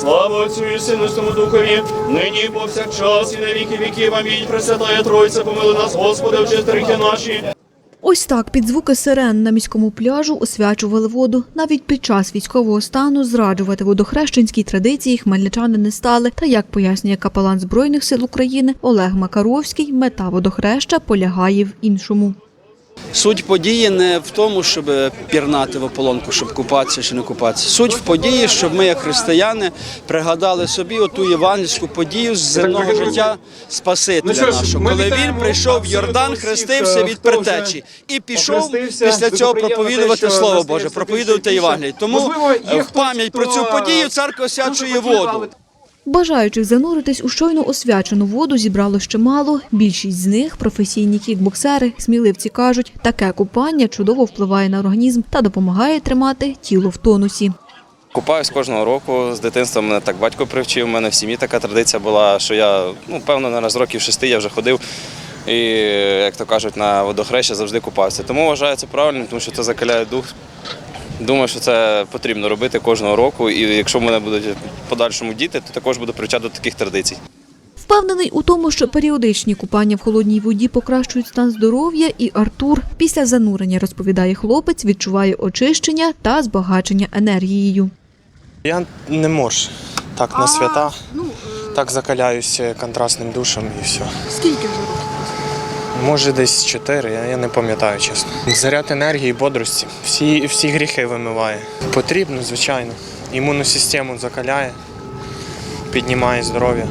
Слава Отцю і Сину Святому Духові, нині повсякчас, і на віки віків. Амінь. Пресвятая Тройця, помили нас, Господи, очисти гріхи наші. Ось так під звуки сирен на міському пляжу освячували воду. Навіть під час військового стану зраджувати водохрещенській традиції хмельничани не стали. Та як пояснює капелан Збройних сил України Олег Макаровський, мета водохреща полягає в іншому. Суть події не в тому, щоб пірнати в ополонку, щоб купатися чи не купатися. Суть в події, щоб ми, як християни, пригадали собі оту євангельську подію з земного життя Спасителя Ну нашого, коли він прийшов в Йордан, хрестився від притечі і пішов після цього проповідувати Слово Боже, проповідувати. Євангеліє. Тому е, в пам'ять про цю подію церква освячує воду. Бажаючих зануритись у щойно освячену воду зібрало ще мало. Більшість з них професійні кікбоксери. Сміливці кажуть, таке купання чудово впливає на організм та допомагає тримати тіло в тонусі. Купаюсь кожного року. З дитинства мене так батько привчив. У мене в сім'ї така традиція була, що я, ну, певно, з років шести я вже ходив. І, як то кажуть, на водохреща завжди купався. Тому вважаю це правильним, тому що це закаляє дух. Думаю, що це потрібно робити кожного року. І якщо в мене будуть в подальшому діти, то також буду привчати до таких традицій. Впевнений у тому, що періодичні купання в холодній воді покращують стан здоров'я, і Артур після занурення, розповідає хлопець, відчуває очищення та збагачення енергією. Я не можу так на свята. Так закаляюся контрастним душем і все. Скільки вже років? Може десь чотири, я, не пам'ятаю чесно. Заряд енергії, бодрості. Всі, всі гріхи вимиває. Потрібно, звичайно. Імунну систему закаляє, піднімає здоров'я.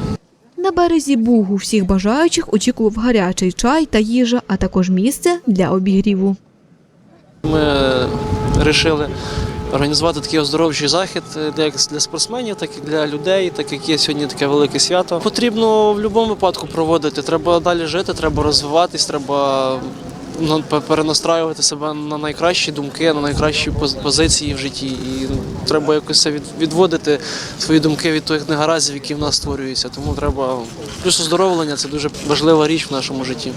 На березі Бугу всіх бажаючих очікував гарячий чай та їжа, а також місце для обігріву. Ми вирішили організувати такий оздоровчий захід е, як для спортсменів, так і для людей, так як є сьогодні таке велике свято. Потрібно в будь-якому випадку проводити. Треба далі жити, треба розвиватись, треба ну, перенастраювати себе на найкращі думки, на найкращі поз- позиції в житті. І ну, треба якось відводити свої думки від тих негараздів, які в нас створюються. Тому треба плюс оздоровлення це дуже важлива річ в нашому житті.